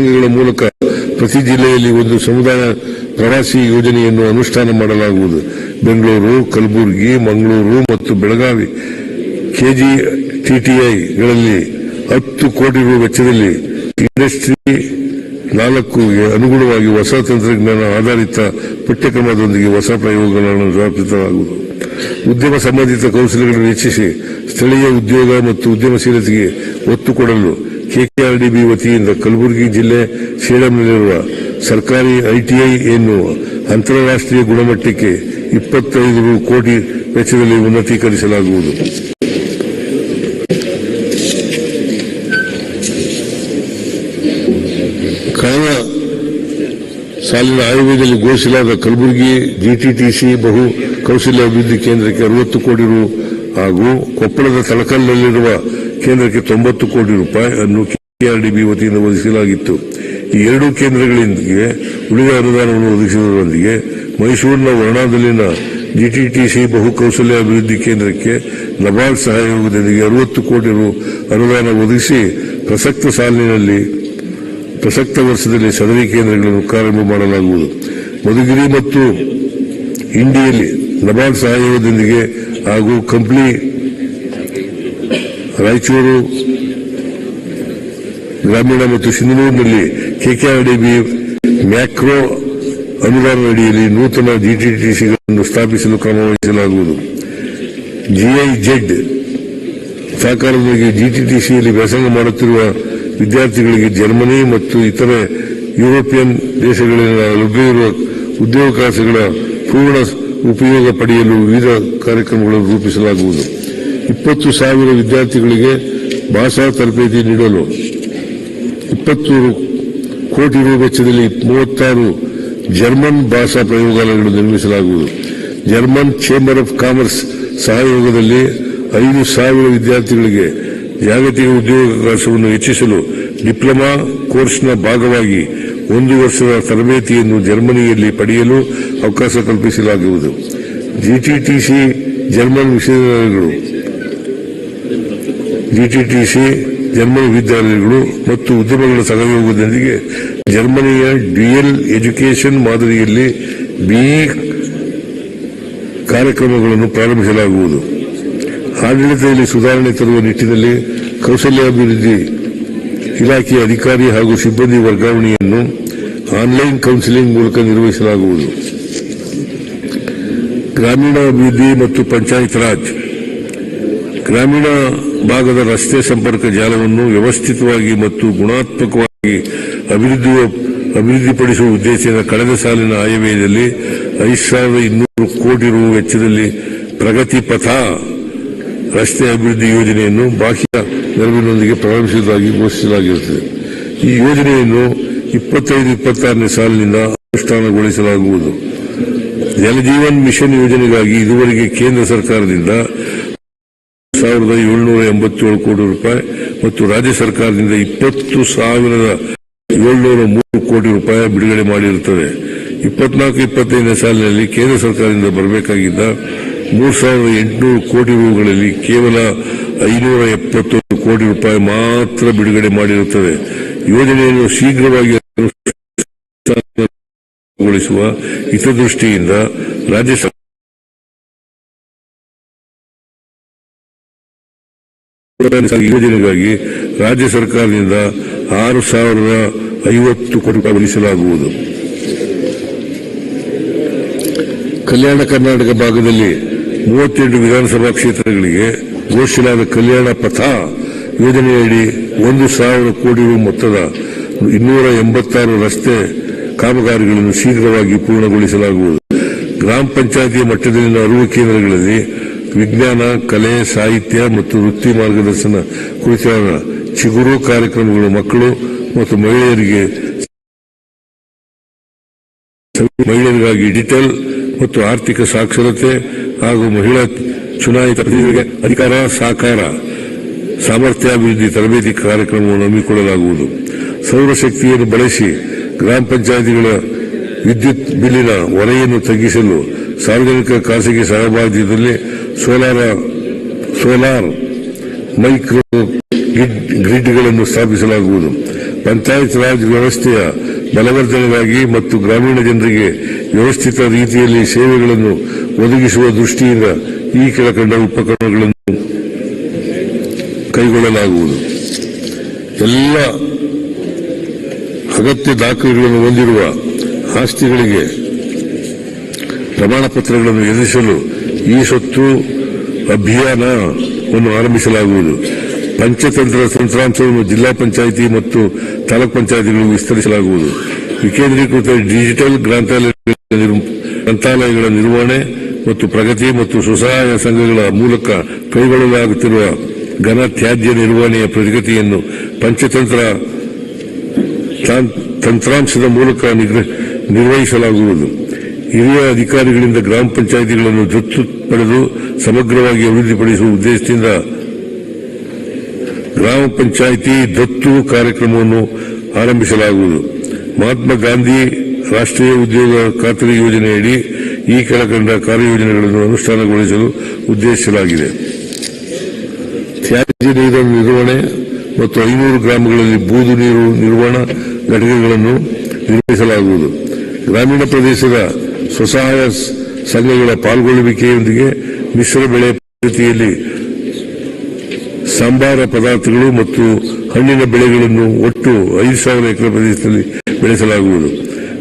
ಮೂಲಕ ಪ್ರತಿ ಜಿಲ್ಲೆಯಲ್ಲಿ ಒಂದು ಸಮುದಾಯ ಪ್ರವಾಸಿ ಯೋಜನೆಯನ್ನು ಅನುಷ್ಠಾನ ಮಾಡಲಾಗುವುದು. ಬೆಂಗಳೂರು, ಕಲಬುರಗಿ, ಮಂಗಳೂರು ಮತ್ತು ಬೆಳಗಾವಿ ಕೆಜಿ ಟಿಟಿಐಗಳಲ್ಲಿ ಹತ್ತು ಕೋಟಿ ರೂಪಾಯಿ ವೆಚ್ಚದಲ್ಲಿ ಇಂಡಸ್ಟ್ರಿ ನಾಲ್ಕುಗೆ ಅನುಗುಣವಾಗಿ ಹೊಸ ತಂತ್ರಜ್ಞಾನ ಆಧಾರಿತ ಪಠ್ಯಕ್ರಮದೊಂದಿಗೆ ಹೊಸ ಪ್ರಯೋಗಗಳನ್ನು ಸ್ಥಾಪಿಸಲಾಗುವುದು ಉದ್ಯಮ ಸಂಬಂಧಿತ ಕೌಶಲ್ಯಗಳನ್ನು ಹೆಚ್ಚಿಸಿ ಸ್ಥಳೀಯ ಉದ್ಯೋಗ ಮತ್ತು ಉದ್ಯಮಶೀಲತೆಗೆ ಒತ್ತು ಕೊಡಲು ಕೆಕೆಆರ್ಡಿಬಿ ವತಿಯಿಂದ ಕಲಬುರಗಿ ಜಿಲ್ಲೆ ಸೇಡಂನಲ್ಲಿರುವ ಸರ್ಕಾರಿ ಐಟಿಐ ಎನ್ನುವ ಅಂತಾರಾಷ್ಟ್ರೀಯ ಗುಣಮಟ್ಟಕ್ಕೆ ಇಪ್ಪತ್ತೈದು ಕೋಟಿ ವೆಚ್ಚದಲ್ಲಿ ಉನ್ನತೀಕರಿಸಲಾಗುವುದು. ಕಳೆದ ಸಾಲಿನ ಆಯವ್ಯದಲ್ಲಿ ಘೋಷಿಸಲಾದ ಕಲಬುರಗಿ ಜಿಟಿಟಿಸಿ ಬಹು ಕೌಶಲ್ಯ ಅಭಿವೃದ್ಧಿ ಕೇಂದ್ರಕ್ಕೆ ಅರವತ್ತು ಕೋಟಿ ರು ಹಾಗೂ ಕೊಪ್ಪಳದ ತಳಕಲ್ನಲ್ಲಿರುವ ಕೇಂದ್ರಕ್ಕೆ ತೊಂಬತ್ತು ಕೋಟಿ ರೂಪಾಯಿ ಅನ್ನು ಕೆಆರ್ಡಿಬಿ ವತಿಯಿಂದ ಒದಗಿಸಲಾಗಿತ್ತು. ಈ ಎರಡೂ ಕೇಂದ್ರಗಳಿಗೆ ಉಳಿದ ಅನುದಾನವನ್ನು ಒದಗಿಸುವುದರೊಂದಿಗೆ ಮೈಸೂರಿನ ವರ್ಣಾದಲ್ಲಿನ ಜಿಟಿಟಿಸಿ ಬಹುಕೌಶಲ್ಯ ಅಭಿವೃದ್ಧಿ ಕೇಂದ್ರಕ್ಕೆ ನಬಾರ್ಡ್ ಸಹಯೋಗದೊಂದಿಗೆ ಅರವತ್ತು ಕೋಟಿ ರು ಅನುದಾನ ಒದಗಿಸಿ ಪ್ರಸಕ್ತ ಸಾಲಿನಲ್ಲಿ, ಪ್ರಸಕ್ತ ವರ್ಷದಲ್ಲಿ ಸದರಿ ಕೇಂದ್ರಗಳನ್ನು ಪ್ರಾರಂಭ ಮಾಡಲಾಗುವುದು. ಮಧುಗಿರಿ ಮತ್ತು ಇಂಡಿಯಲ್ಲಿ ನಬಾರ್ಡ್ ಸಹಯೋಗದೊಂದಿಗೆ ಹಾಗೂ ಕಂಪ್ಲಿ ರಾಯಚೂರು, ಗ್ರಾಮೀಣ ಮತ್ತು ಸಿಂಧನೂರಿನಲ್ಲಿ ಕೆಕೆಆರ್ಡಿಬಿ ಮ್ಯಾಕ್ರೋ ಅನುದಾನ ಅಡಿಯಲ್ಲಿ ನೂತನ ಜಿಟಿಟಿಸಿಗಳನ್ನು ಸ್ಥಾಪಿಸಲು ಕ್ರಮ ವಹಿಸಲಾಗುವುದು. ಜಿಐಜೆಡ್ ಸಹಕಾರದೊಂದಿಗೆ ಜಿಟಿಟಿಸಿಯಲ್ಲಿ ವ್ಯಾಸಂಗ ಮಾಡುತ್ತಿರುವ ವಿದ್ಯಾರ್ಥಿಗಳಿಗೆ ಜರ್ಮನಿ ಮತ್ತು ಇತರೆ ಯುರೋಪಿಯನ್ ದೇಶಗಳಿಂದ ಲಭ್ಯವಿರುವ ಉದ್ಯೋಗಾವಕಾಶಗಳ ಪೂರ್ಣ ಉಪಯೋಗ ಪಡೆಯಲು ವಿವಿಧ ಕಾರ್ಯಕ್ರಮಗಳನ್ನು ರೂಪಿಸಲಾಗುವುದು. ಇಪ್ಪತ್ತು ಸಾವಿರ ವಿದ್ಯಾರ್ಥಿಗಳಿಗೆ ಭಾಷಾ ತರಬೇತಿ ನೀಡಲು ಇಪ್ಪತ್ತು ಕೋಟಿ ರು ವೆಚ್ಚದಲ್ಲಿ ಮೂವತ್ತಾರು ಜರ್ಮನ್ ಭಾಷಾ ಪ್ರಯೋಗಾಲಯಗಳನ್ನು ನಿರ್ಮಿಸಲಾಗುವುದು. ಜರ್ಮನ್ ಚೇಂಬರ್ ಆಫ್ ಕಾಮರ್ಸ್ ಸಹಯೋಗದಲ್ಲಿ ಐದು ಸಾವಿರ ವಿದ್ಯಾರ್ಥಿಗಳಿಗೆ ಜಾಗತಿಕ ಉದ್ಯೋಗಾವಕಾಶವನ್ನು ಹೆಚ್ಚಿಸಲು ಡಿಪ್ಲೊಮಾ ಕೋರ್ಸ್ನ ಭಾಗವಾಗಿ ಒಂದು ವರ್ಷದ ತರಬೇತಿಯನ್ನು ಜರ್ಮನಿಯಲ್ಲಿ ಪಡೆಯಲು ಅವಕಾಶ ಕಲ್ಪಿಸಲಾಗುವುದು. ಜಿಟಿಟಿಸಿ ಜರ್ಮನ್ ವಿಶ್ವವಿದ್ಯಾಲಯಗಳು ಜಿಟಿಟಿಸಿ ಜರ್ಮನಿ ವಿದ್ಯಾಲಯಗಳು ಮತ್ತು ಉದ್ಯಮಗಳ ಸಹಯೋಗದೊಂದಿಗೆ ಜರ್ಮನಿಯ ಡ್ಯುಯಲ್ ಎಜುಕೇಷನ್ ಮಾದರಿಯಲ್ಲಿ ಬಿಇ ಕಾರ್ಯಕ್ರಮಗಳನ್ನು ಪ್ರಾರಂಭಿಸಲಾಗುವುದು. ಆಡಳಿತದಲ್ಲಿ ಸುಧಾರಣೆ ತರುವ ನಿಟ್ಟಿನಲ್ಲಿ ಕೌಶಲ್ಯಾಭಿವೃದ್ಧಿ ಇಲಾಖೆಯ ಅಧಿಕಾರಿ ಹಾಗೂ ಸಿಬ್ಬಂದಿ ವರ್ಗಾವಣೆಯನ್ನು ಆನ್ಲೈನ್ ಕೌನ್ಸಿಲಿಂಗ್ ಮೂಲಕ ನಿರ್ವಹಿಸಲಾಗುವುದು. ಗ್ರಾಮೀಣಾಭಿವೃದ್ಧಿ ಮತ್ತು ಪಂಚಾಯತ್ ರಾಜ್. ಗ್ರಾಮೀಣ ಭಾಗದ ರಸ್ತೆ ಸಂಪರ್ಕ ಜಾಲವನ್ನು ವ್ಯವಸ್ಥಿತವಾಗಿ ಮತ್ತು ಗುಣಾತ್ಮಕವಾಗಿ ಅಭಿವೃದ್ಧಿ ಅಭಿವೃದ್ಧಿಪಡಿಸುವ ಉದ್ದೇಶದಿಂದ ಕಳೆದ ಸಾಲಿನ ಆಯವ್ಯಯದಲ್ಲಿ ಐದು ಸಾವಿರದ ಇನ್ನೂರು ಕೋಟಿ ರು ವೆಚ್ಚದಲ್ಲಿ ಪ್ರಗತಿ ಪಥ ರಸ್ತೆ ಅಭಿವೃದ್ಧಿ ಯೋಜನೆಯನ್ನು ಬಾಹ್ಯ ನೆರವಿನೊಂದಿಗೆ ಪ್ರಾರಂಭಿಸುವುದಾಗಿ ಘೋಷಿಸಲಾಗಿರುತ್ತದೆ. ಈ ಯೋಜನೆಯನ್ನು ಇಪ್ಪತ್ತೈದು, ಇಪ್ಪತ್ತಾರನೇ ಸಾಲಿನಿಂದ ಅನುಷ್ಠಾನಗೊಳಿಸಲಾಗುವುದು. ಜಲಜೀವನ್ ಮಿಷನ್ ಯೋಜನೆಗಾಗಿ ಇದುವರೆಗೆ ಕೇಂದ್ರ ಸರ್ಕಾರದಿಂದ ಸಾವಿರದ ಏಳ್ನೂರ ಎಂಬತ್ತೇಳು ಕೋಟಿ ರೂಪಾಯಿ ಮತ್ತು ರಾಜ್ಯ ಸರ್ಕಾರದಿಂದ ಇಪ್ಪತ್ತು ಸಾವಿರದ ಏಳ್ನೂರ ಮೂರು ಕೋಟಿ ರೂಪಾಯಿ ಬಿಡುಗಡೆ ಮಾಡಿರುತ್ತದೆ. ಇಪ್ಪತ್ನಾಲ್ಕು ಇಪ್ಪತ್ತೈದನೇ ಸಾಲಿನಲ್ಲಿ ಕೇಂದ್ರ ಸರ್ಕಾರದಿಂದ ಬರಬೇಕಾಗಿದ್ದ ಮೂರು ಸಾವಿರದ ಎಂಟುನೂರು ಕೋಟಿ ರೂಗಳಲ್ಲಿ ಕೇವಲ ಐನೂರ ಎಪ್ಪತ್ತೊಂದು ಕೋಟಿ ರೂಪಾಯಿ ಮಾತ್ರ ಬಿಡುಗಡೆ ಮಾಡಿರುತ್ತದೆ. ಯೋಜನೆಯನ್ನು ಶೀಘ್ರವಾಗಿ ಅನುಷ್ಠಾನಗೊಳಿಸುವ ಹಿತದೃಷ್ಟಿಯಿಂದ ರಾಜ್ಯ ಸರ್ಕಾರ ಯೋಜನೆಗಾಗಿ ರಾಜ್ಯ ಸರ್ಕಾರದಿಂದ ಆರು ಸಾವಿರದ ಐವತ್ತು ಕೋಟಿ ರೂಪಾಯಿ ಒಲಿಸಲಾಗುವುದು ಕಲ್ಯಾಣ ಕರ್ನಾಟಕ ಭಾಗದಲ್ಲಿ ಮೂವತ್ತೆಂಟು ವಿಧಾನಸಭಾ ಕ್ಷೇತ್ರಗಳಿಗೆ ಘೋಷಿಸಲಾದ ಕಲ್ಯಾಣ ಪಥ ಯೋಜನೆಯಡಿ ಒಂದು ಸಾವಿರ ಕೋಟಿ ರು ಮೊತ್ತದ ಇನ್ನೂರ ಎಂಬತ್ತಾರು ರಸ್ತೆ ಕಾಮಗಾರಿಗಳನ್ನು ಶೀಘ್ರವಾಗಿ ಪೂರ್ಣಗೊಳಿಸಲಾಗುವುದು. ಗ್ರಾಮ ಪಂಚಾಯತಿ ಮಟ್ಟದಲ್ಲಿನ ಅರಿವು ಕೇಂದ್ರಗಳಲ್ಲಿ ವಿಜ್ಞಾನ, ಕಲೆ, ಸಾಹಿತ್ಯ ಮತ್ತು ವೃತ್ತಿ ಮಾರ್ಗದರ್ಶನ ಕುರಿತಾದ ಚಿಗುರು ಕಾರ್ಯಕ್ರಮಗಳು ಮಕ್ಕಳು ಮತ್ತು ಮಹಿಳೆಯರಿಗೆ ಮಹಿಳೆಯರಿಗಾಗಿ ಡಿಜಿಟಲ್ ಮತ್ತು ಆರ್ಥಿಕ ಸಾಕ್ಷರತೆ ಹಾಗೂ ಮಹಿಳಾ ಚುನಾಯಿತ ಪ್ರತಿನಿಧಿಗಳಿಗೆ ಅಧಿಕಾರ ಸಾಕಾರ ಸಾಮರ್ಥ್ಯಾಭಿವೃದ್ಧಿ ತರಬೇತಿ ಕಾರ್ಯಕ್ರಮವನ್ನು ಹಮ್ಮಿಕೊಳ್ಳಲಾಗುವುದು. ಸೌರಶಕ್ತಿಯನ್ನು ಬಳಸಿ ಗ್ರಾಮ ಪಂಚಾಯಿತಿಗಳ ವಿದ್ಯುತ್ ಬಿಲ್ಲಿನ ಹೊರೆಯನ್ನು ತಗ್ಗಿಸಲು ಸಾರ್ವಜನಿಕ ಖಾಸಗಿ ಸಹಭಾಗಿತ್ವದಲ್ಲಿ ಸೋಲಾರ, ಸೋಲಾರ್ ಮೈಕ್ರೋ ಗ್ರಿಡ್, ಗ್ರಿಡ್ಗಳನ್ನು ಸ್ಥಾಪಿಸಲಾಗುವುದು. ಪಂಚಾಯತ್ ರಾಜ್ ವ್ಯವಸ್ಥೆಯ ಬಲವರ್ಧನೆಗಾಗಿ ಮತ್ತು ಗ್ರಾಮೀಣ ಜನರಿಗೆ ವ್ಯವಸ್ಥಿತ ರೀತಿಯಲ್ಲಿ ಸೇವೆಗಳನ್ನು ಒದಗಿಸುವ ದೃಷ್ಟಿಯಿಂದ ಈ ಕೆಳಕಂಡ ಉಪಕರಣಗಳನ್ನು ಕೈಗೊಳ್ಳಲಾಗುವುದು. ಎಲ್ಲ ಅಗತ್ಯ ದಾಖಲೆಗಳನ್ನು ಹೊಂದಿರುವ ಆಸ್ತಿಗಳಿಗೆ ಪ್ರಮಾಣ ಪತ್ರಗಳನ್ನು ಎದುರಿಸಲು ಈ ಸೊತ್ತು ಅಭಿಯಾನವನ್ನು ಆರಂಭಿಸಲಾಗುವುದು. ಪಂಚತಂತ್ರ ತಂತ್ರಾಂಶವನ್ನು ಜಿಲ್ಲಾ ಪಂಚಾಯಿತಿ ಮತ್ತು ತಾಲೂಕ್ ಪಂಚಾಯಿತಿಗಳಿಗೆ ವಿಸ್ತರಿಸಲಾಗುವುದು. ವಿಕೇಂದ್ರೀಕೃತ ಡಿಜಿಟಲ್ ಗ್ರಂಥಾಲಯಗಳ ನಿರ್- ಗ್ರಂಥಾಲಯಗಳ ನಿರ್ವಹಣೆ ಮತ್ತು ಪ್ರಗತಿ ಮತ್ತು ಸ್ವಸಹಾಯ ಸಂಘಗಳ ಮೂಲಕ ಕೈಗೊಳ್ಳಲಾಗುತ್ತಿರುವ ಘನ ತ್ಯಾಜ್ಯ ನಿರ್ವಹಣೆಯ ಪ್ರಗತಿಯನ್ನು ಪಂಚತಂತ್ರ ತಂತ್ರಾಂಶದ ಮೂಲಕ ನಿರ್ವಹಿಸಲಾಗುವುದು. ಹಿರಿಯ ಅಧಿಕಾರಿಗಳಿಂದ ಗ್ರಾಮ ಪಂಚಾಯಿತಿಗಳನ್ನು ದತ್ತು ಪಡೆದು ಸಮಗ್ರವಾಗಿ ಅಭಿವೃದ್ಧಿಪಡಿಸುವ ಉದ್ದೇಶದಿಂದ ಗ್ರಾಮ ಪಂಚಾಯಿತಿ ದತ್ತು ಕಾರ್ಯಕ್ರಮವನ್ನು ಆರಂಭಿಸಲಾಗುವುದು. ಮಹಾತ್ಮ ಗಾಂಧಿ ರಾಷ್ಟ್ರೀಯ ಉದ್ಯೋಗ ಖಾತರಿ ಯೋಜನೆಯಡಿ ಈ ಕೆಳಕಂಡ ಕಾರ್ಯಯೋಜನೆಗಳನ್ನು ಅನುಷ್ಠಾನಗೊಳಿಸಲು ಉದ್ದೇಶಿಸಲಾಗಿದೆ. ತ್ಯಾಜ್ಯ ನೀರಿನ ನಿರ್ವಹಣೆ ಮತ್ತು ಐನೂರು ಗ್ರಾಮಗಳಲ್ಲಿ ಬೂದು ನೀರು ನಿರ್ವಹಣಾ ಘಟಕಗಳನ್ನು ನಿರ್ವಹಿಸಲಾಗುವುದು ಗ್ರಾಮೀಣ ಪ್ರದೇಶದ ಸ್ವಸಹಾಯ ಸಂಘಗಳ ಪಾಲ್ಗೊಳ್ಳುವಿಕೆಯೊಂದಿಗೆ ಮಿಶ್ರ ಬೆಳೆ ಪದ್ಧತಿಯಲ್ಲಿ ಸಾಂಬಾರ ಪದಾರ್ಥಗಳು ಮತ್ತು ಹಣ್ಣಿನ ಬೆಳೆಗಳನ್ನು ಒಟ್ಟು ಐದು ಸಾವಿರ ಎಕರೆ ಪ್ರದೇಶದಲ್ಲಿ ಬೆಳೆಸಲಾಗುವುದು.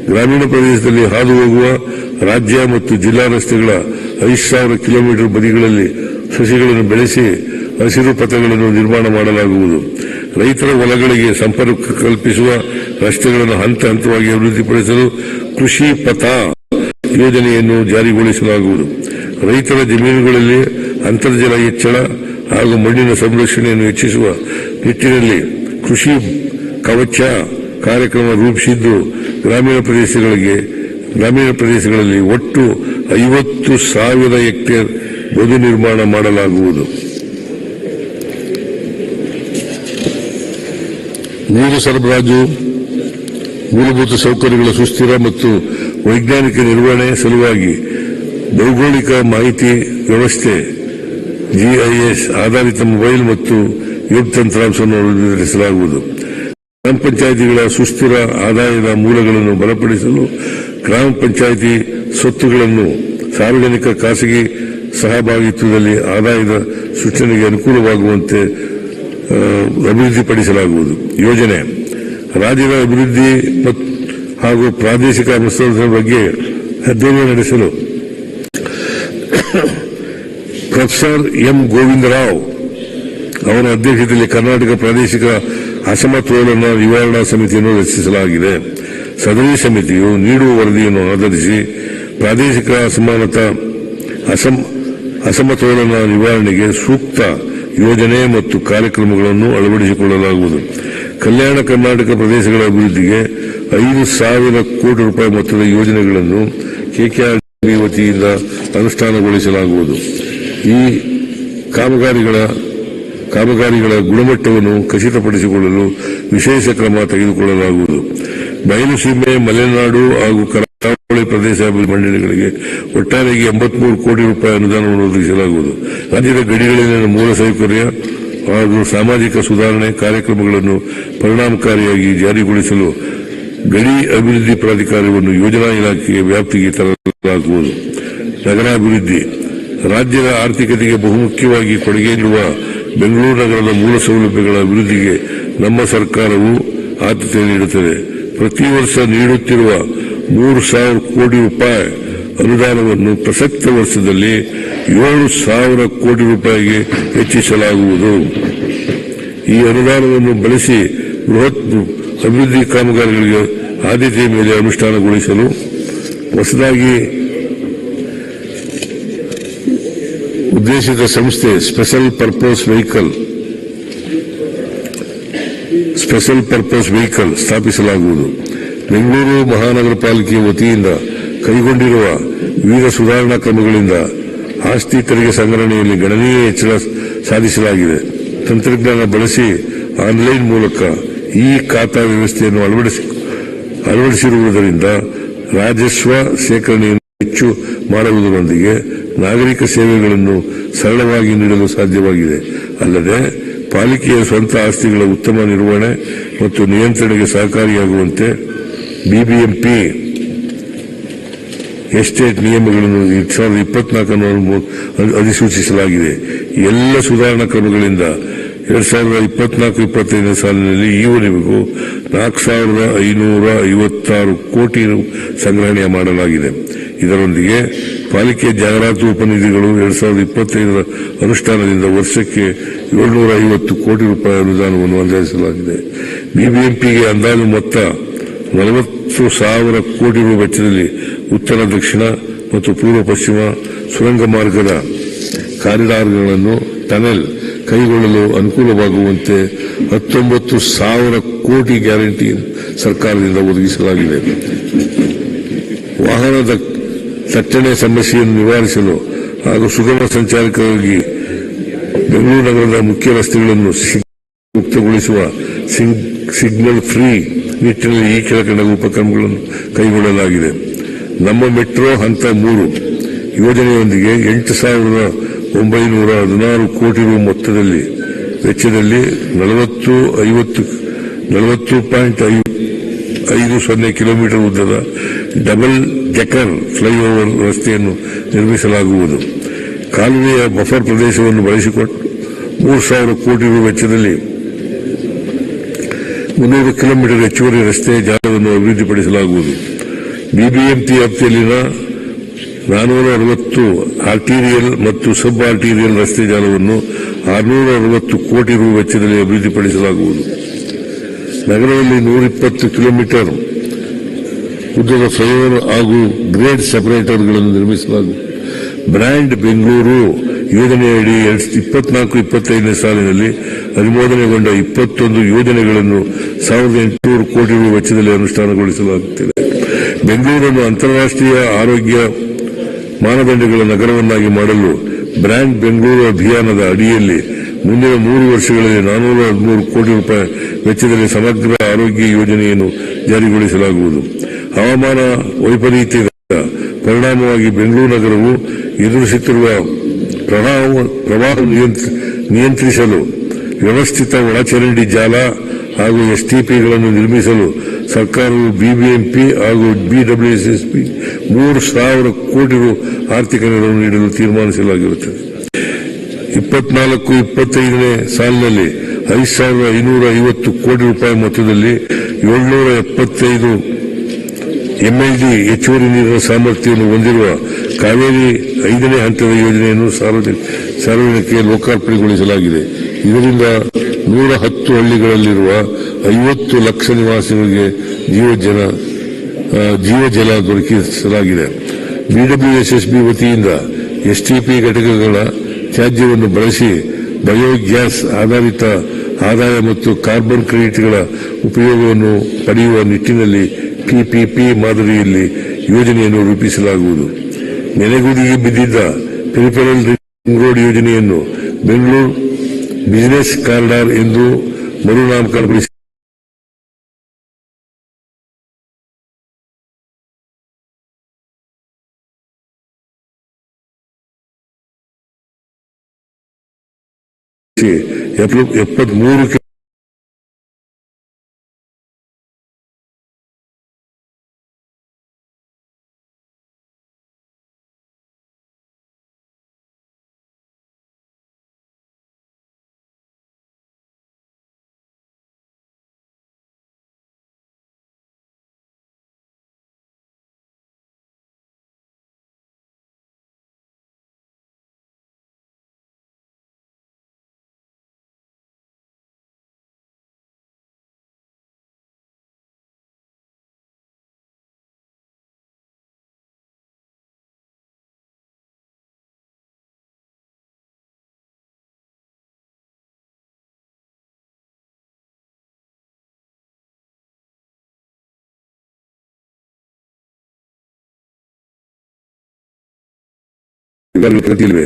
ಗ್ರಾಮೀಣ ಪ್ರದೇಶದಲ್ಲಿ ಹಾದು ಹೋಗುವ ರಾಜ್ಯ ಮತ್ತು ಜಿಲ್ಲಾ ರಸ್ತೆಗಳ ಐದು ಸಾವಿರ ಕಿಲೋಮೀಟರ್ ಬದಿಗಳಲ್ಲಿ ಸಸಿಗಳನ್ನು ಬೆಳೆಸಿ ಹಸಿರು ಪಥಗಳನ್ನು ನಿರ್ಮಾಣ ಮಾಡಲಾಗುವುದು. ರೈತರ ಹೊಲಗಳಿಗೆ ಸಂಪರ್ಕ ಕಲ್ಪಿಸುವ ರಸ್ತೆಗಳನ್ನು ಹಂತ ಹಂತವಾಗಿ ಅಭಿವೃದ್ಧಿಪಡಿಸಲು ಕೃಷಿ ಪಥ ಯೋಜನೆಯನ್ನು ಜಾರಿಗೊಳಿಸಲಾಗುವುದು. ರೈತರ ಜಮೀನುಗಳಲ್ಲಿ ಅಂತರ್ಜಲ ಹೆಚ್ಚಳ ಹಾಗೂ ಮಣ್ಣಿನ ಸಂರಕ್ಷಣೆಯನ್ನು ಹೆಚ್ಚಿಸುವ ನಿಟ್ಟಿನಲ್ಲಿ ಕೃಷಿ ಕವಚ ಕಾರ್ಯಕ್ರಮ ರೂಪಿಸಿದ್ದು ಗ್ರಾಮೀಣ ಪ್ರದೇಶಗಳಿಗೆ, ಗ್ರಾಮೀಣ ಪ್ರದೇಶಗಳಲ್ಲಿ ಒಟ್ಟು ಐವತ್ತು ಸಾವಿರ ಹೆಕ್ಟೇರ್ ಬದು ನಿರ್ಮಾಣ ಮಾಡಲಾಗುವುದು. ನೀರು ಸರಬರಾಜು, ಮೂಲಭೂತ ಸೌಕರ್ಯಗಳ ಸುಸ್ಥಿರ ಮತ್ತು ವೈಜ್ಞಾನಿಕ ನಿರ್ವಹಣೆ ಸಲುವಾಗಿ ಭೌಗೋಳಿಕ ಮಾಹಿತಿ ವ್ಯವಸ್ಥೆ, ಜಿಐಎಸ್ ಆಧಾರಿತ ಮೊಬೈಲ್ ಮತ್ತು ವೆಬ್ ತಂತ್ರಾಂಶವನ್ನು ಅಭಿವೃದ್ಧಿಸಲಾಗುವುದು ಗ್ರಾಮ ಪಂಚಾಯಿತಿಗಳ ಸುಸ್ಥಿರ ಆದಾಯದ ಮೂಲಗಳನ್ನು ಬಲಪಡಿಸಲು ಗ್ರಾಮ ಪಂಚಾಯಿತಿ ಸ್ವತ್ತುಗಳನ್ನು ಸಾರ್ವಜನಿಕ ಖಾಸಗಿ ಸಹಭಾಗಿತ್ವದಲ್ಲಿ ಆದಾಯದ ಸೃಷ್ಟನೆಗೆ ಅನುಕೂಲವಾಗುವಂತೆ ಅಭಿವೃದ್ಧಿಪಡಿಸಲಾಗುವುದು. ಯೋಜನೆ, ರಾಜ್ಯದ ಅಭಿವೃದ್ಧಿ ಮತ್ತು ಹಾಗೂ ಪ್ರಾದೇಶಿಕ ಅನುಷ್ಠಾನದ ಬಗ್ಗೆ ಅಧ್ಯಯನ ನಡೆಸಲು ಪ್ರೊಫೆಸರ್ ಎಂ ಗೋವಿಂದರಾವ್ ಅವರ ಅಧ್ಯಕ್ಷತೆಯಲ್ಲಿ ಕರ್ನಾಟಕ ಪ್ರಾದೇಶಿಕ ಅಸಮತೋಲನ ನಿವಾರಣಾ ಸಮಿತಿಯನ್ನು ರಚಿಸಲಾಗಿದೆ. ಸದರಿ ಸಮಿತಿಯು ನೀಡುವ ವರದಿಯನ್ನು ಆಧರಿಸಿ ಪ್ರಾದೇಶಿಕ ಅಸಮಾನತಾ ಅಸಮ ಅಸಮತೋಲನ ನಿವಾರಣೆಗೆ ಸೂಕ್ತ ಯೋಜನೆ ಮತ್ತು ಕಾರ್ಯಕ್ರಮಗಳನ್ನು ಅಳವಡಿಸಿಕೊಳ್ಳಲಾಗುವುದು. ಕಲ್ಯಾಣ ಕರ್ನಾಟಕ ಪ್ರದೇಶಗಳ ಅಭಿವೃದ್ಧಿಗೆ ಐದು ಸಾವಿರ ಕೋಟಿ ರೂಪಾಯಿ ಮೊತ್ತದ ಯೋಜನೆಗಳನ್ನು ಕೆಕೆಆರ್ಡಿ ವತಿಯಿಂದ ಅನುಷ್ಠಾನಗೊಳಿಸಲಾಗುವುದು. ಈ ಕಾಮಗಾರಿಗಳ ಕಾಮಗಾರಿಗಳ ಗುಣಮಟ್ಟವನ್ನು ಖಚಿತಪಡಿಸಿಕೊಳ್ಳಲು ವಿಶೇಷ ಕ್ರಮ ತೆಗೆದುಕೊಳ್ಳಲಾಗುವುದು. ಬಯಲುಸೀಮೆ ಮಲೆನಾಡು ಹಾಗೂ ಕರಾವಳಿ ಪ್ರದೇಶ ಮಂಡಳಿಗಳಿಗೆ ಒಟ್ಟಾರೆಯಾಗಿ ಎಂಬತ್ಮೂರು ಕೋಟಿ ರೂಪಾಯಿ ಅನುದಾನವನ್ನು ಒದಗಿಸಲಾಗುವುದು. ರಾಜ್ಯದ ಗಡಿಗಳಲ್ಲಿನ ಮೂಲಸೌಕರ್ಯ ಹಾಗೂ ಸಾಮಾಜಿಕ ಸುಧಾರಣೆ ಕಾರ್ಯಕ್ರಮಗಳನ್ನು ಪರಿಣಾಮಕಾರಿಯಾಗಿ ಜಾರಿಗೊಳಿಸಲು ಗಡಿ ಅಭಿವೃದ್ಧಿ ಪ್ರಾಧಿಕಾರವನ್ನು ಯೋಜನಾ ಇಲಾಖೆಯ ವ್ಯಾಪ್ತಿಗೆ ತರಲಾಗುವುದು. ನಗರಾಭಿವೃದ್ಧಿ. ರಾಜ್ಯದ ಆರ್ಥಿಕತೆಗೆ ಬಹುಮುಖ್ಯವಾಗಿ ಕೊಡುಗೆ ನೀಡುವ ಬೆಂಗಳೂರು ನಗರದ ಮೂಲ ಸೌಲಭ್ಯಗಳ ಅಭಿವೃದ್ಧಿಗೆ ನಮ್ಮ ಸರ್ಕಾರವು ಆದ್ಯತೆ ನೀಡುತ್ತದೆ. ಪ್ರತಿ ವರ್ಷ ನೀಡುತ್ತಿರುವ ಮೂರು ಸಾವಿರ ಕೋಟಿ ರೂಪಾಯಿ ಅನುದಾನವನ್ನು ಪ್ರಸಕ್ತ ವರ್ಷದಲ್ಲಿ ಏಳು ಸಾವಿರ ಕೋಟಿ ರೂಪಾಯಿಗೆ ಹೆಚ್ಚಿಸಲಾಗುವುದು. ಈ ಅನುದಾನವನ್ನು ಬಳಸಿ ಬೃಹತ್ ಅಭಿವೃದ್ಧಿ ಕಾಮಗಾರಿಗಳಿಗೆ ಆದ್ಯತೆಯ ಮೇಲೆ ಅನುಷ್ಠಾನಗೊಳಿಸಲು ಹೊಸದಾಗಿ ಉದ್ದೇಶಿತ ಸಂಸ್ಥೆ special purpose vehicle special purpose vehicle ಸ್ಥಾಪಿಸಲಾಗುವುದು. ಬೆಂಗಳೂರು ಮಹಾನಗರ ಪಾಲಿಕೆ ವತಿಯಿಂದ ಕೈಗೊಂಡಿರುವ ವಿವಿಧ ಸುಧಾರಣಾ ಕ್ರಮಗಳಿಂದ ಆಸ್ತಿ ತೆರಿಗೆ ಸಂಗ್ರಹಣೆಯಲ್ಲಿ ಗಣನೀಯ ಹೆಚ್ಚಳ ಸಾಧಿಸಲಾಗಿದೆ. ತಂತ್ರಜ್ಞಾನ ಬಳಸಿ ಆನ್ಲೈನ್ ಮೂಲಕ ಈ ಖಾತಾ ವ್ಯವಸ್ಥೆಯನ್ನು ಅಳವಡಿಸಿ, ಅಳವಡಿಸಿರುವುದರಿಂದ ರಾಜಸ್ವ ಶೇಖರಣೆಯನ್ನು ಹೆಚ್ಚು ಮಾಡುವುದರೊಂದಿಗೆ ನಾಗರಿಕ ಸೇವೆಗಳನ್ನು ಸರಳವಾಗಿ ನೀಡಲು ಸಾಧ್ಯವಾಗಿದೆ. ಅಲ್ಲದೆ ಪಾಲಿಕೆಯ ಸ್ವಂತ ಆಸ್ತಿಗಳ ಉತ್ತಮ ನಿರ್ವಹಣೆ ಮತ್ತು ನಿಯಂತ್ರಣೆಗೆ ಸಹಕಾರಿಯಾಗುವಂತೆ ಬಿಬಿಎಂಪಿ ಎಸ್ಟೇಟ್ ನಿಯಮಗಳನ್ನು ಎರಡ್ ಸಾವಿರದ ಇಪ್ಪತ್ನಾಲ್ಕನ್ನು ಅಧಿಸೂಚಿಸಲಾಗಿದೆ. ಎಲ್ಲ ಸುಧಾರಣಾ ಕ್ರಮಗಳಿಂದ ಎರಡ್ ಸಾವಿರದ ಇಪ್ಪತ್ನಾಲ್ಕು, ಇಪ್ಪತ್ತೈದನೇ ಸಾಲಿನಲ್ಲಿ ಈವರೆಗೂ ನಾಲ್ಕು ಸಾವಿರದ ಐನೂರ ಐವತ್ತಾರು ಕೋಟಿ ಸಂಗ್ರಹಣೆ ಮಾಡಲಾಗಿದೆ. ಇದರೊಂದಿಗೆ ಪಾಲಿಕೆ ಜಾಹೀರಾತು ಉಪನಿಧಿಗಳು ಎರಡ್ ಸಾವಿರದ ಇಪ್ಪತ್ತೈದರ ಅನುಷ್ಠಾನದಿಂದ ವರ್ಷಕ್ಕೆ ಏಳ್ನೂರ ಐವತ್ತು ಕೋಟಿ ರೂಪಾಯಿ ಅನುದಾನವನ್ನು ಅಂದಾಜಿಸಲಾಗಿದೆ. ಬಿಬಿಎಂಪಿಗೆ ಅಂದಾಜು ಮೊತ್ತ ನಲವತ್ತು ಸಾವಿರ ಕೋಟಿ ರು ವೆಚ್ಚದಲ್ಲಿ ಉತ್ತರ, ದಕ್ಷಿಣ ಮತ್ತು ಪೂರ್ವ ಪಶ್ಚಿಮ ಸುರಂಗ ಮಾರ್ಗದ ಕಾರಿಡಾರ್ಗಳನ್ನು ಟನೆಲ್ ಕೈಗೊಳ್ಳಲು ಅನುಕೂಲವಾಗುವಂತೆ ಹತ್ತೊಂಬತ್ತು ಸಾವಿರ ಕೋಟಿ ಗ್ಯಾರಂಟಿ ಸರ್ಕಾರದಿಂದ ಒದಗಿಸಲಾಗಿದೆ. ವಾಹನದ ತಟ್ಟಣೆ ಸಮಸ್ಯೆಯನ್ನು ನಿವಾರಿಸಲು ಹಾಗೂ ಸುಗಮ ಸಂಚಾರಕ್ಕಾಗಿ ಬೆಂಗಳೂರು ನಗರದ ಮುಖ್ಯ ರಸ್ತೆಗಳನ್ನು ಮುಕ್ತಗೊಳಿಸುವ ಸಿಗ್- ಸಿಗ್ನಲ್ ಫ್ರೀ ನಿಟ್ಟಿನಲ್ಲಿ ಈ ಕೆಳಕಂಡ ಉಪಕ್ರಮಗಳನ್ನು ಕೈಗೊಳ್ಳಲಾಗಿದೆ. ನಮ್ಮ ಮೆಟ್ರೋ ಹಂತ ಮೂರು ಯೋಜನೆಯೊಂದಿಗೆ ಎಂಟು ಸಾವಿರದ ಒಂಬೈನೂರ ಹದಿನಾರು ಕೋಟಿ ರು ಮೊತ್ತದಲ್ಲಿ ವೆಚ್ಚದಲ್ಲಿ ನಲವತ್ತು ಐವತ್ತು, ನಲವತ್ತು ಪಾಯಿಂಟ್ ಐದು ಸೊನ್ನೆ ಕಿಲೋಮೀಟರ್ ಉದ್ದದ ಡಬಲ್ ಡೆಕರ್ ಫ್ಲೈಓವರ್ ರಸ್ತೆಯನ್ನು ನಿರ್ಮಿಸಲಾಗುವುದು. ಕಾಲುವೆಯ ಬಫರ್ ಪ್ರದೇಶವನ್ನು ಬಳಸಿಕೊಟ್ಟು ಮೂರು ಸಾವಿರ ಕೋಟಿ ರು ವೆಚ್ಚದಲ್ಲಿ ಮುನ್ನೂರು ಕಿಲೋಮೀಟರ್ ಹೆಚ್ಚುವರಿ ರಸ್ತೆ ಜಾಲವನ್ನು ಅಭಿವೃದ್ಧಿಪಡಿಸಲಾಗುವುದು. ಬಿಬಿಎಂಪಿ ವ್ಯಾಪ್ತಿಯಲ್ಲಿನ ನಾನೂರ ಅರವತ್ತು ಆರ್ಟೀರಿಯಲ್ ಮತ್ತು ಸಬ್ ಆರ್ಟೀರಿಯಲ್ ರಸ್ತೆ ಜಾಲವನ್ನು ಆರುನೂರ ಅರವತ್ತು ಕೋಟಿ ರೂ ವೆಚ್ಚದಲ್ಲಿ ಅಭಿವೃದ್ಧಿಪಡಿಸಲಾಗುವುದು. ನಗರದಲ್ಲಿ ನೂರಿಪ್ಪತ್ತು ಕಿಲೋಮೀಟರ್ ಉದ್ದದ ಫ್ಲೈಓವರ್ ಹಾಗೂ ಗ್ರೇಡ್ ಸೆಪರೇಟರ್ಗಳನ್ನು ನಿರ್ಮಿಸಲಾಗುವುದು. ಬ್ರ್ಯಾಂಡ್ ಬೆಂಗಳೂರು ಯೋಜನೆಯಡಿ ಎರಡ್ ಇಪ್ಪತ್ನಾಲ್ಕು, ಇಪ್ಪತ್ತೈದನೇ ಸಾಲಿನಲ್ಲಿ ಅನುಮೋದನೆಗೊಂಡ ಇಪ್ಪತ್ತೊಂದು ಯೋಜನೆಗಳನ್ನು ಸಾವಿರದ ಎಂಟುನೂರು ಕೋಟಿ ರೂ ವೆಚ್ಚದಲ್ಲಿ ಅನುಷ್ಠಾನಗೊಳಿಸಲಾಗುತ್ತಿದೆ. ಬೆಂಗಳೂರನ್ನು ಅಂತಾರಾಷ್ಟೀಯ ಆರೋಗ್ಯ ಮಾನದಂಡಗಳ ನಗರವನ್ನಾಗಿ ಮಾಡಲು ಬ್ರ್ಯಾಂಡ್ ಬೆಂಗಳೂರು ಅಭಿಯಾನದ ಅಡಿಯಲ್ಲಿ ಮುಂದಿನ ಮೂರು ವರ್ಷಗಳಲ್ಲಿ ನಾನೂರ ಹದಿಮೂರು ಕೋಟಿ ರೂಪಾಯಿ ವೆಚ್ಚದಲ್ಲಿ ಸಮಗ್ರ ಆರೋಗ್ಯ ಯೋಜನೆಯನ್ನು ಜಾರಿಗೊಳಿಸಲಾಗುವುದು. ಹವಾಮಾನ ವೈಪರೀತ್ಯದ ಪರಿಣಾಮವಾಗಿ ಬೆಂಗಳೂರು ನಗರವು ಎದುರಿಸುತ್ತಿರುವ ಪ್ರವಾಹ ಪ್ರವಾಹ ನಿಯಂತ್ರ- ನಿಯಂತ್ರಿಸಲು ವ್ಯವಸ್ಥಿತ ಒಳಚರಂಡಿ ಜಾಲ ಹಾಗೂ ಎಸ್ಟಿಪಿಗಳನ್ನು ನಿರ್ಮಿಸಲು ಸರ್ಕಾರವು ಬಿಬಿಎಂಪಿ ಹಾಗೂ ಬಿಡಬ್ಲ್ಯೂಎಸ್ಎಸ್ಪಿ ಮೂರು ಸಾವಿರ ಕೋಟಿ ರು ಆರ್ಥಿಕ ನೆರವು ನೀಡಲು ತೀರ್ಮಾನಿಸಲಾಗಿರುತ್ತದೆ. ಇಪ್ಪತ್ನಾಲ್ಕು, ಇಪ್ಪತ್ತೈದನೇ ಸಾಲಿನಲ್ಲಿ ಐದು ಸಾವಿರದ ಐನೂರ ಐವತ್ತು ಕೋಟಿ ರೂಪಾಯಿ ಮೊತ್ತದಲ್ಲಿ ಏಳ್ನೂರ ಎಪ್ಪತ್ತೈದು ಎಂಎಲ್ಡಿ ಹೆಚ್ಚುವರಿ ನೀರಿನ ಸಾಮರ್ಥ್ಯವನ್ನು ಹೊಂದಿರುವ ಕಾವೇರಿ ಐದನೇ ಹಂತದ ಯೋಜನೆಯನ್ನು ಸಾರ್ವಜನಿಕ ಸಾರ್ವಜನಿಕರಿಗೆ ಲೋಕಾರ್ಪಣೆಗೊಳಿಸಲಾಗಿದೆ. ಇದರಿಂದ ನೂರ ಹತ್ತು ಹಳ್ಳಿಗಳಲ್ಲಿರುವ ಐವತ್ತು ಲಕ್ಷ ನಿವಾಸಿಗಳಿಗೆ ಜೀವಜನ ಜೀವಜಲ ದೊರಕಿಸಲಾಗಿದೆ. ಬಿಡಬ್ಲ್ಯೂಎಸ್ಎಸ್ಬಿ ವತಿಯಿಂದ ಎಸ್ಟಿಪಿ ಘಟಕಗಳ ತ್ಯಾಜ್ಯವನ್ನು ಬಳಸಿ ಬಯೋಗ್ಯಾಸ್ ಆಧಾರಿತ ಆದಾಯ ಮತ್ತು ಕಾರ್ಬನ್ ಕ್ರೆಡಿಟ್ಗಳ ಉಪಯೋಗವನ್ನು ಪಡೆಯುವ ನಿಟ್ಟಿನಲ್ಲಿ ಪಿಪಿಪಿ ಮಾದರಿಯಲ್ಲಿ ಯೋಜನೆಯನ್ನು ರೂಪಿಸಲಾಗುವುದು. ನೆನೆಗುದಿಗೆ ಬಿದ್ದಿದ್ದ ಪೆರಿಫೆರಲ್ ರಿಂಗ್ ರೋಡ್ ಯೋಜನೆಯನ್ನು ಬೆಂಗಳೂರು ಬಿಸಿನೆಸ್ ಕಾರಿಡಾರ್ ಎಂದು ಮರುನಾಮಕರಣಗೊಳಿಸಿ ಎಪ್ಪತ್ಮೂರು ಪ್ರಗತಿಯಲ್ಲಿವೆ,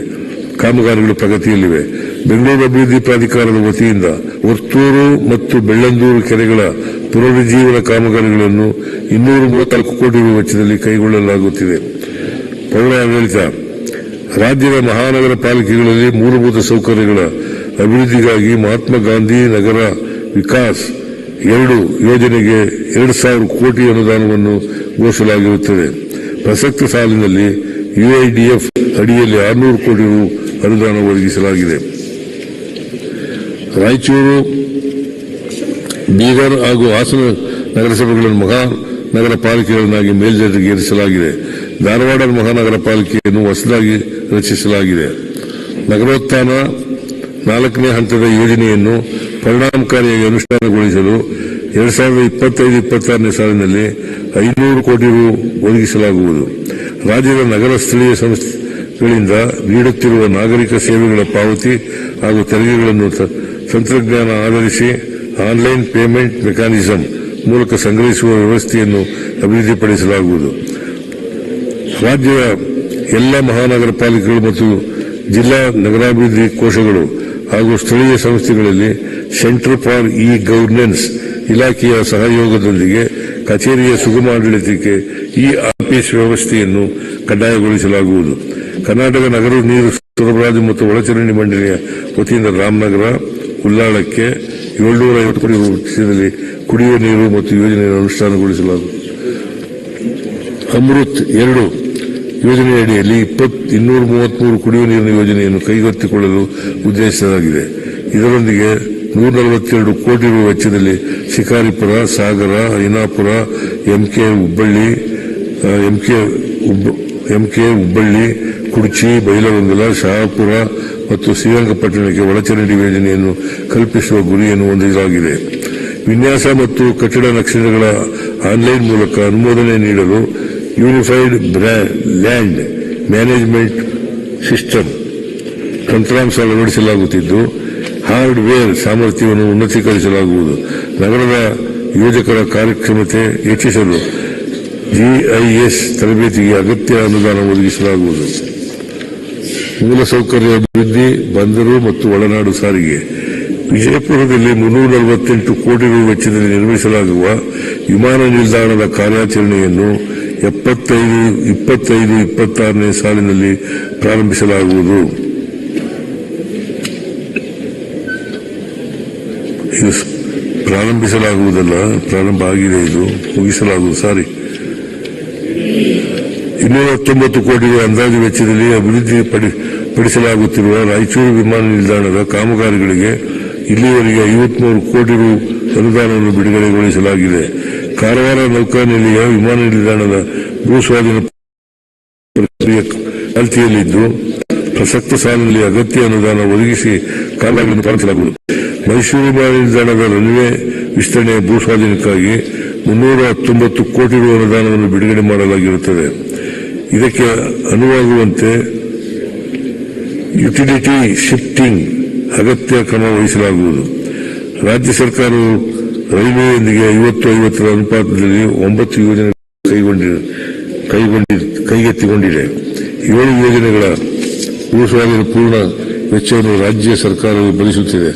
ಕಾಮಗಾರಿಗಳು ಪ್ರಗತಿಯಲ್ಲಿವೆ. ಬೆಂಗಳೂರು ಅಭಿವೃದ್ಧಿ ಪ್ರಾಧಿಕಾರದ ವತಿಯಿಂದ ವರ್ತೂರು ಮತ್ತು ಬೆಳ್ಳಂದೂರು ಕೆರೆಗಳ ಪುನರುಜ್ಜೀವನ ಕಾಮಗಾರಿಗಳನ್ನು ಇನ್ನೂರ ಮೂವತ್ನಾಲ್ಕು ಕೋಟಿ ರೂಪಾಯಿ ವೆಚ್ಚದಲ್ಲಿ ಕೈಗೊಳ್ಳಲಾಗುತ್ತಿದೆ. ಪೌರ ಆಡಳಿತ. ರಾಜ್ಯದ ಮಹಾನಗರ ಪಾಲಿಕೆಗಳಲ್ಲಿ ಮೂಲಭೂತ ಸೌಕರ್ಯಗಳ ಅಭಿವೃದ್ಧಿಗಾಗಿ ಮಹಾತ್ಮ ಗಾಂಧಿ ನಗರ ವಿಕಾಸ್ ಎರಡು ಯೋಜನೆಗೆ ಎರಡು ಸಾವಿರ ಕೋಟಿ ಅನುದಾನವನ್ನು ಘೋಷಿಸಲಾಗಿರುತ್ತದೆ. ಪ್ರಸಕ್ತ ಸಾಲಿನಲ್ಲಿ ಯುಐಡಿಎಫ್ ಅಡಿಯಲ್ಲಿ ಆರುನೂರು ಕೋಟಿ ರು ಅನುದಾನ ಒದಗಿಸಲಾಗಿದೆ. ರಾಯಚೂರು, ಬೀದರ್ ಹಾಗೂ ಹಾಸನ ನಗರಸಭೆಗಳನ್ನು ಮಹಾ ನಗರ ಪಾಲಿಕೆಗಳನ್ನಾಗಿ ಮೇಲ್ದರ್ಜೆಗೇರಿಸಲಾಗಿದೆ ಧಾರವಾಡ ಮಹಾನಗರ ಪಾಲಿಕೆಯನ್ನು ಹೊಸದಾಗಿ ರಚಿಸಲಾಗಿದೆ. ನಗರೋತ್ಥಾನ ನಾಲ್ಕನೇ ಹಂತದ ಯೋಜನೆಯನ್ನು ಪರಿಣಾಮಕಾರಿಯಾಗಿ ಅನುಷ್ಠಾನಗೊಳಿಸಲು ಎರಡ್ ಸಾವಿರದ ಇಪ್ಪತ್ತೈದು, ಇಪ್ಪತ್ತಾರನೇ ಸಾಲಿನಲ್ಲಿ ಐನೂರು ಕೋಟಿ ರು ಒದಗಿಸಲಾಗುವುದು. ರಾಜ್ಯದ ನಗರ ಸ್ಥಳೀಯ ಸಂಸ್ಥೆಗಳಿಂದ ನೀಡುತ್ತಿರುವ ನಾಗರಿಕ ಸೇವೆಗಳ ಪಾವತಿ ಹಾಗೂ ತೆರಿಗೆಗಳನ್ನು ತಂತ್ರಜ್ಞಾನ ಆಧರಿಸಿ ಆನ್ಲೈನ್ ಪೇಮೆಂಟ್ ಮೆಕ್ಯಾನಿಸಂ ಮೂಲಕ ಸಂಗ್ರಹಿಸುವ ವ್ಯವಸ್ಥೆಯನ್ನು ಅಭಿವೃದ್ಧಿಪಡಿಸಲಾಗುವುದು. ರಾಜ್ಯದ ಎಲ್ಲ ಮಹಾನಗರ ಪಾಲಿಕೆಗಳು ಮತ್ತು ಜಿಲ್ಲಾ ನಗರಾಭಿವೃದ್ಧಿ ಕೋಶಗಳು ಹಾಗೂ ಸ್ಥಳೀಯ ಸಂಸ್ಥೆಗಳಲ್ಲಿ ಸೆಂಟರ್ ಫಾರ್ ಇ ಗವರ್ನೆನ್ಸ್ ಇಲಾಖೆಯ ಸಹಯೋಗದೊಂದಿಗೆ ಕಚೇರಿಯ ಸುಗಮ ಆಡಳಿತಕ್ಕೆ ಈ ಆರ್ಪಿಎಸ್ ವ್ಯವಸ್ಥೆಯನ್ನು ಕಡ್ಡಾಯಗೊಳಿಸಲಾಗುವುದು. ಕರ್ನಾಟಕ ನಗರ ನೀರು ಸರಬರಾಜು ಮತ್ತು ಒಳಚರಂಡಿ ಮಂಡಳಿಯ ವತಿಯಿಂದ ರಾಮನಗರ ಉಲ್ಲಾಳಕ್ಕೆ ಏಳ್ನೂರ ಐವತ್ತು ಕೋಟಿ ಕುಡಿಯುವ ನೀರು ಮತ್ತು ಯೋಜನೆಯನ್ನು ಅನುಷ್ಠಾನಗೊಳಿಸಲಾಗುವುದು. ಅಮೃತ್ ಎರಡು ಯೋಜನೆಯಡಿಯಲ್ಲಿ ಇಪ್ಪತ್, ಇನ್ನೂರ ಮೂವತ್ಮೂರು ಕುಡಿಯುವ ನೀರಿನ ಯೋಜನೆಯನ್ನು ಕೈಗೆತ್ತಿಕೊಳ್ಳಲು ಉದ್ದೇಶಿಸಲಾಗಿದೆ. ಇದರೊಂದಿಗೆ ನೂರ ನಲವತ್ತೆರಡು ಕೋಟಿ ರು ವೆಚ್ಚದಲ್ಲಿ Shikaripura, Sagar, Ainapur, MK Hubballi MK MK Hubballi, Kudchi Bailhongal Shahapur ಮತ್ತು ಶ್ರೀರಂಗಪಟ್ಟಣಕ್ಕೆ ಒಳಚರಂಡಿ ಯೋಜನೆಯನ್ನು ಕಲ್ಪಿಸುವ ಗುರಿಯನ್ನು ಹೊಂದಿದಾಗಿದೆ ವಿನ್ಯಾಸ ಮತ್ತು ಕಟ್ಟಡ ನಕ್ಷೆಗಳ ಆನ್ಲೈನ್ ಮೂಲಕ ಅನುಮೋದನೆ ನೀಡಲು ಯೂನಿಫೈಡ್ ಲ್ಯಾಂಡ್ ಮ್ಯಾನೇಜ್ಮೆಂಟ್ ಸಿಸ್ಟಮ್ ತಂತ್ರಾಂಶ ಅಳವಡಿಸಲಾಗುತ್ತಿದ್ದು ಹಾರ್ಡ್ವೇರ್ ಸಾಮರ್ಥ್ಯವನ್ನು ಉನ್ನತೀಕರಿಸಲಾಗುವುದು. ನಗರದ ಯೋಜಕರ ಕಾರ್ಯಕ್ಷಮತೆ ಹೆಚ್ಚಿಸಲು ಜಿಐಎಸ್ ತರಬೇತಿಗೆ ಅಗತ್ಯ ಅನುದಾನ ಒದಗಿಸಲಾಗುವುದು. ಮೂಲಸೌಕರ್ಯ ಅಭಿವೃದ್ಧಿ, ಬಂದರು ಮತ್ತು ಒಳನಾಡು ಸಾರಿಗೆ. ವಿಜಯಪುರದಲ್ಲಿ ಮುನ್ನೂರ ನಲವತ್ತೆಂಟು ಕೋಟಿ ರೂಪಾಯಿ ವೆಚ್ಚದಲ್ಲಿ ನಿರ್ಮಿಸಲಾಗುವ ವಿಮಾನ ನಿಲ್ದಾಣದ ಕಾರ್ಯಾಚರಣೆಯನ್ನು ಎಪ್ಪತ್ತೈದು, ಇಪ್ಪತ್ತೈದು, ಇಪ್ಪತ್ತಾರನೇ ಸಾಲಿನಲ್ಲಿ ಪ್ರಾರಂಭಿಸಲಾಗುವುದು ಇದು ಸ್- ಪ್ರಾರಂಭಿಸಲಾಗುವುದಲ್ಲ, ಪ್ರಾರಂಭ ಆಗಿದೆ ಇದು, ಮುಗಿಸಲಾಗುವುದು ಸಾರಿ ಇನ್ನೂರ ಹತ್ತೊಂಬತ್ತು ಕೋಟಿ ಅಂದಾಜು ವೆಚ್ಚದಲ್ಲಿ ಅಭಿವೃದ್ಧಿ ಪಡಿ- ಪಡಿಸಲಾಗುತ್ತಿರುವ ರಾಯಚೂರು ವಿಮಾನ ನಿಲ್ದಾಣದ ಕಾಮಗಾರಿಗಳಿಗೆ ಇಲ್ಲಿಯವರೆಗೆ ಐವತ್ಮೂರು ಕೋಟಿ ರು ಅನುದಾನವನ್ನು ಬಿಡುಗಡೆಗೊಳಿಸಲಾಗಿದೆ. ಕಾರವಾರ ನೌಕಾನೆಲೆಯ ವಿಮಾನ ನಿಲ್ದಾಣದ ಭೂಸ್ವಾಧೀನ ಪ್ರಕ್ರಿಯೆ ಚಾಲ್ತಿಯಲ್ಲಿದ್ದು ಪ್ರಸಕ್ತ ಸಾಲಿನಲ್ಲಿ ಅಗತ್ಯ ಅನುದಾನ ಒದಗಿಸಿ ಕಾಮಗಾರಿಗಳನ್ನು ಪ್ರಾರಂಭಿಸಲಾಗುವುದು. ಮೈಸೂರು ನಿಲ್ದಾಣದ ರೈಲ್ವೆ ವಿಸ್ತರಣೆಯ ಭೂಸ್ವಾಧೀನಕ್ಕಾಗಿ ಮುನ್ನೂರ ಹತ್ತೊಂಬತ್ತು ಕೋಟಿ ರು ಅನುದಾನವನ್ನು ಬಿಡುಗಡೆ ಮಾಡಲಾಗಿರುತ್ತದೆ. ಇದಕ್ಕೆ ಅನುವಾಗುವಂತೆ ಯುಟಿಲಿಟಿ ಶಿಫ್ಟಿಂಗ್ ಅಗತ್ಯ ಕ್ರಮ ವಹಿಸಲಾಗುವುದು. ರಾಜ್ಯ ಸರ್ಕಾರವು ರೈಲ್ವೆಯೊಂದಿಗೆ ಐವತ್ತು ಐವತ್ತರ ಅನುಪಾತದಲ್ಲಿ ಒಂಬತ್ತು ಯೋಜನೆ ಕೈಗೊಂಡಿ, ಕೈಗೆತ್ತಿಕೊಂಡಿದೆ. ಏಳು ಯೋಜನೆಗಳ ಭೂಸ್ವಾಧೀನ ಪೂರ್ಣ ವೆಚ್ಚವನ್ನು ರಾಜ್ಯ ಸರ್ಕಾರವು ಭರಿಸುತ್ತಿದೆ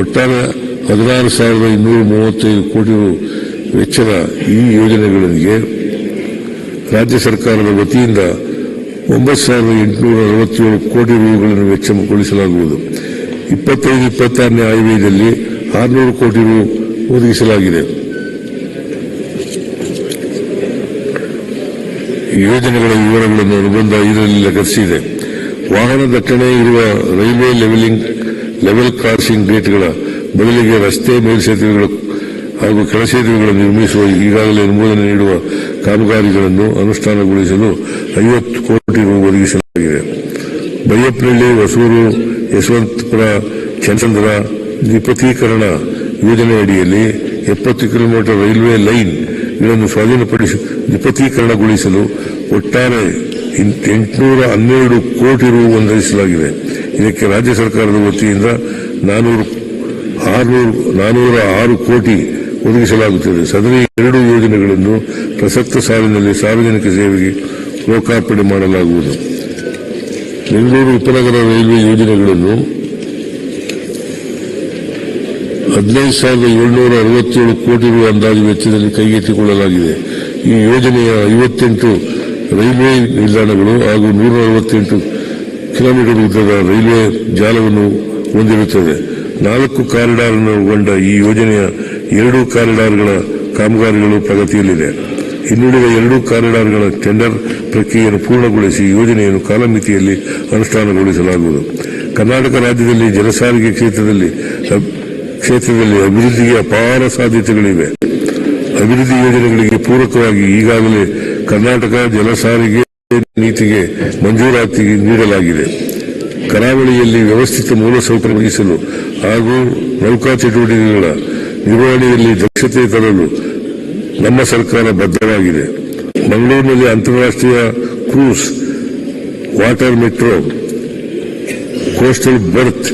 ಒಟ್ಟಾರೆ ಹದಿನಾರು ಸಾವಿರದ ಇನ್ನೂರ ಮೂವತ್ತೈದು ಕೋಟಿ ರು ವೆಚ್ಚದ ಈ ಯೋಜನೆಗಳಿಗೆ ರಾಜ್ಯ ಸರ್ಕಾರದ ವತಿಯಿಂದ ಒಂಬತ್ತು ಸಾವಿರದ ಎಂಟುನೂರ ಅರವತ್ತೇಳು ಕೋಟಿ ರೂಗಳನ್ನು ವೆಚ್ಚಗೊಳಿಸಲಾಗುವುದು. ಇಪ್ಪತ್ತೈದು, ಇಪ್ಪತ್ತಾರನೇ ಆಯವ್ಯಯದಲ್ಲಿ ಆರುನೂರು ಕೋಟಿ ರು ಒದಗಿಸಲಾಗಿದೆ. ಯೋಜನೆಗಳ ವಿವರಗಳನ್ನು ಅನುಬಂಧ ಇದರಲ್ಲಿ ಲಗತ್ತಿಸಿದೆ. ವಾಹನ ದಟ್ಟಣೆ ಇರುವ ರೈಲ್ವೆ ಲೆವೆಲಿಂಗ್, ಲೆವೆಲ್ ಕ್ರಾಸಿಂಗ್ ಗೇಟ್ಗಳ ಬದಲಿಗೆ ರಸ್ತೆ, ಮೇಲ್ಸೇತುವೆಗಳು ಹಾಗೂ ಕೆಳಸೇತುವೆಗಳನ್ನು ನಿರ್ಮಿಸುವ ಈಗಾಗಲೇ ಅನುಮೋದನೆ ನೀಡುವ ಕಾಮಗಾರಿಗಳನ್ನು ಅನುಷ್ಠಾನಗೊಳಿಸಲು ಐವತ್ತು ಕೋಟಿ ರೂ ಒದಗಿಸಲಾಗಿದೆ. ಬೈಯಪ್ಪನಹಳ್ಳಿ, ಹೊಸೂರು, ಯಶವಂತಪುರ ಚಂದ್ರ ದ್ವಿಪಥೀಕರಣ ಯೋಜನೆ ಅಡಿಯಲ್ಲಿ ಎಪ್ಪತ್ತು ಕಿಲೋಮೀಟರ್ ರೈಲ್ವೆ ಲೈನ್ಗಳನ್ನು ಸ್ವಾಧೀನಪಡಿಸಿ ದ್ವಿಪಥೀಕರಣಗೊಳಿಸಲು ಒಟ್ಟಾರೆ ಎಂಟುನೂರ ಹನ್ನೆರಡು ಕೋಟಿ ರು ಹೊಂದಿಸಲಾಗಿದೆ ಇದಕ್ಕೆ ರಾಜ್ಯ ಸರ್ಕಾರದ ವತಿಯಿಂದ ನಾನೂರು ಆರುನೂರು ನಾನೂರ ಆರು ಕೋಟಿ ಒದಗಿಸಲಾಗುತ್ತದೆ. ಸದರಿ ಎರಡು ಯೋಜನೆಗಳನ್ನು ಪ್ರಸಕ್ತ ಸಾಲಿನಲ್ಲಿ ಸಾರ್ವಜನಿಕ ಸೇವೆಗೆ ಲೋಕಾರ್ಪಣೆ ಮಾಡಲಾಗುವುದು. ಬೆಂಗಳೂರು ಉಪನಗರ ರೈಲ್ವೆ ಯೋಜನೆಗಳನ್ನು ಹದಿನೈದು ಸಾವಿರದ ಏಳ್ನೂರ ಅರವತ್ತೇಳು ಕೋಟಿ ರು ಅಂದಾಜು ವೆಚ್ಚದಲ್ಲಿ ಕೈಗೆತ್ತಿಕೊಳ್ಳಲಾಗಿದೆ. ಈ ಯೋಜನೆಯ ಐವತ್ತೆಂಟು ರೈಲ್ವೆ ನಿಲ್ದಾಣಗಳು ಹಾಗೂ ನೂರ ಅರವತ್ತೆಂಟು ಕಿಲೋಮೀಟರ್ ಉದ್ದದ ರೈಲ್ವೆ ಜಾಲವನ್ನು ಹೊಂದಿರುತ್ತದೆ. ನಾಲ್ಕು ಕಾರಿಡಾರ್ ಒಳಗೊಂಡ ಈ ಯೋಜನೆಯ ಎರಡು ಕಾರಿಡಾರ್ಗಳ ಕಾಮಗಾರಿಗಳು ಪ್ರಗತಿಯಲ್ಲಿದೆ. ಇನ್ನುಳಿದ ಎರಡು ಕಾರಿಡಾರ್ಗಳ ಟೆಂಡರ್ ಪ್ರಕ್ರಿಯೆಯನ್ನು ಪೂರ್ಣಗೊಳಿಸಿ ಯೋಜನೆಯನ್ನು ಕಾಲಮಿತಿಯಲ್ಲಿ ಅನುಷ್ಠಾನಗೊಳಿಸಲಾಗುವುದು. ಕರ್ನಾಟಕ ರಾಜ್ಯದಲ್ಲಿ ಜನಸಾರಿಗೆ ಕ್ಷೇತ್ರದಲ್ಲಿ ಕ್ಷೇತ್ರದಲ್ಲಿ ಅಭಿವೃದ್ಧಿಗೆ ಅಪಾರ ಸಾಧ್ಯತೆಗಳಿವೆ. ಅಭಿವೃದ್ಧಿ ಯೋಜನೆಗಳಿಗೆ ಪೂರಕವಾಗಿ ಈಗಾಗಲೇ ಕರ್ನಾಟಕ ಜಲಸಾರಿಗೆ ನೀತಿಗೆ ಮಂಜೂರಾತಿ ನೀಡಲಾಗಿದೆ. ಕರಾವಳಿಯಲ್ಲಿ ವ್ಯವಸ್ಥಿತ ಮೂಲಸೌಕರ್ಯ ಒದಗಿಸಲು ಹಾಗೂ ನೌಕಾ ಚಟುವಟಿಕೆಗಳ ನಿರ್ವಹಣೆಯಲ್ಲಿ ದಕ್ಷತೆ ತರಲು ನಮ್ಮ ಸರ್ಕಾರ ಬದ್ಧವಾಗಿದೆ. ಮಂಗಳೂರಿನಲ್ಲಿ ಅಂತಾರಾಷ್ಟ್ರೀಯ cruise water metro coastal berth